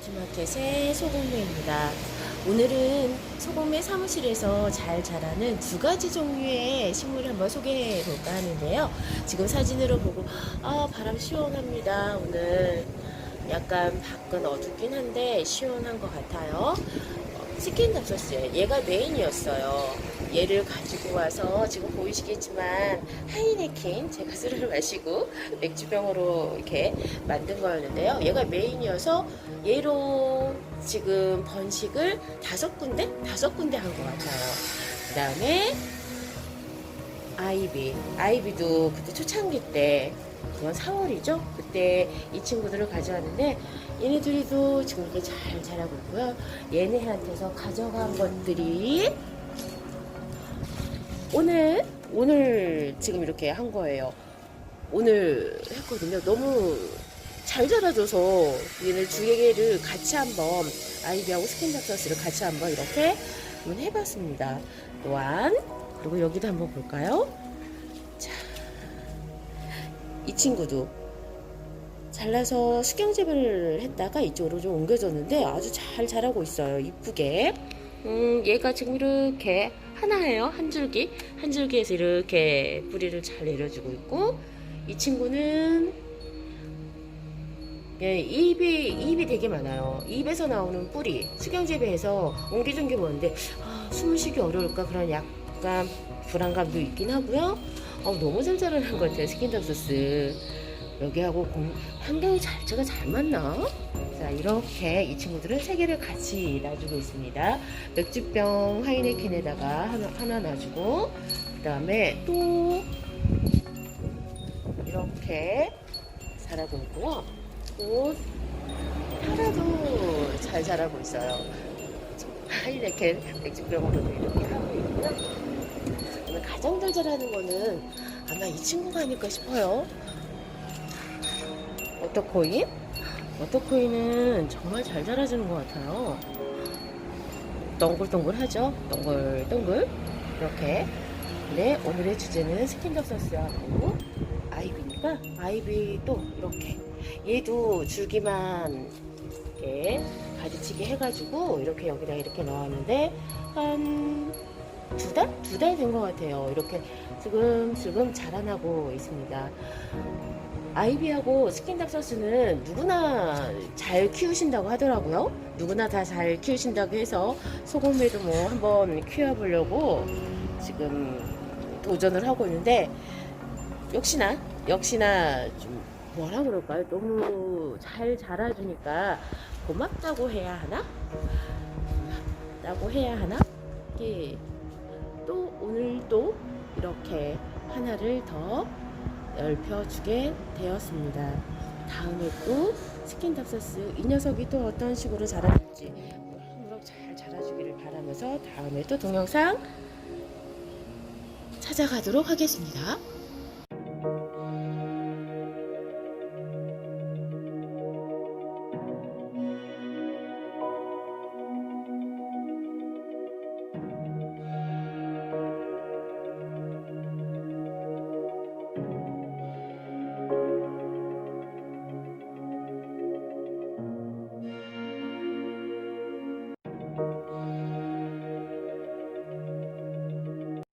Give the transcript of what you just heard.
뷰티마켓의 소공매입니다. 오늘은 소공매 사무실에서 잘 자라는 두 가지 종류의 식물을 한번 소개해 볼까 하는데요. 지금 사진으로 보고 아 바람 시원합니다. 오늘 약간 밖은 어둡긴 한데 시원한 것 같아요. 스킨 답소스예요. 얘가 메인이었어요. 얘를 가지고 와서 지금 보이시겠지만 하이네켄 제가 술을 마시고 맥주병으로 이렇게 만든 거였는데요. 얘가 메인이어서 얘로 지금 번식을 다섯 군데 다섯 군데 한 것 같아요. 그 다음에 아이비 아이비도 그때 초창기 때 그건 4월이죠. 그때 이 친구들을 가져왔는데 얘네 들이도 지금 이렇게 잘 자라고 있고요. 얘네한테서 가져간 것들이 오늘 오늘 지금 이렇게 한 거예요. 오늘 했거든요. 너무 잘 자라줘서 얘네 두 개를 같이 한번 아이비하고 스킨닥터스를 같이 한번 이렇게 한번 해봤습니다. 또한 그리고 여기도 한번 볼까요? 자, 이 친구도 잘라서 수경 재배를 했다가 이쪽으로 좀 옮겨졌는데 아주 잘 자라고 있어요. 이쁘게. 음, 얘가 지금 이렇게 하나예요. 한 줄기. 한 줄기에서 이렇게 뿌리를 잘 내려주고 있고, 이 친구는 예, 잎이, 잎이 되게 많아요. 잎에서 나오는 뿌리. 수경재배해서 옹기종기 보는데, 아, 숨을 쉬기 어려울까? 그런 약간 불안감도 있긴 하고요. 어, 너무 잘 자라는 것 같아요. 스킨답소스. 여기하고 공, 환경이 잘, 제가 잘 맞나? 자, 이렇게 이 친구들은 세 개를 같이 놔주고 있습니다. 맥주병 하이네켄에다가 하나, 하나 놔주고, 그 다음에 또, 이렇게 자라고 있고요. 또, 타라도 잘 자라고 있어요. 하이네켄 맥주병으로도 이렇게 하고 있고요. 가장 잘 자라는 거는 아마 이 친구가 아닐까 싶어요. 워터코인? 워터코인은 정말 잘 자라주는 것 같아요. 동글동글하죠? 동글동글. 이렇게. 근데 오늘의 주제는 스킨더서스하고 아이비니까 아이비도 이렇게. 얘도 줄기만 이렇게 가지치기 해가지고 이렇게 여기다 이렇게 넣었는데 한 두 달? 두 달 된 것 같아요. 이렇게 슬금슬금 자라나고 있습니다. 아이비하고 스킨닥서스는 누구나 잘 키우신다고 하더라고요. 누구나 다 잘 키우신다고 해서 소금에도 뭐 한번 키워보려고 지금 도전을 하고 있는데 역시나 역시나 좀 뭐라 그럴까요? 너무 잘 자라주니까 고맙다고 해야 하나? 고맙다고 해야 하나? 이게 또 오늘 또 이렇게 하나를 더 넓혀주게 되었습니다. 다음에 또 스킨답서스 이 녀석이 또 어떤 식으로 자라줄지 무럭무럭 잘 자라주기를 바라면서 다음에 또 동영상 찾아가도록 하겠습니다.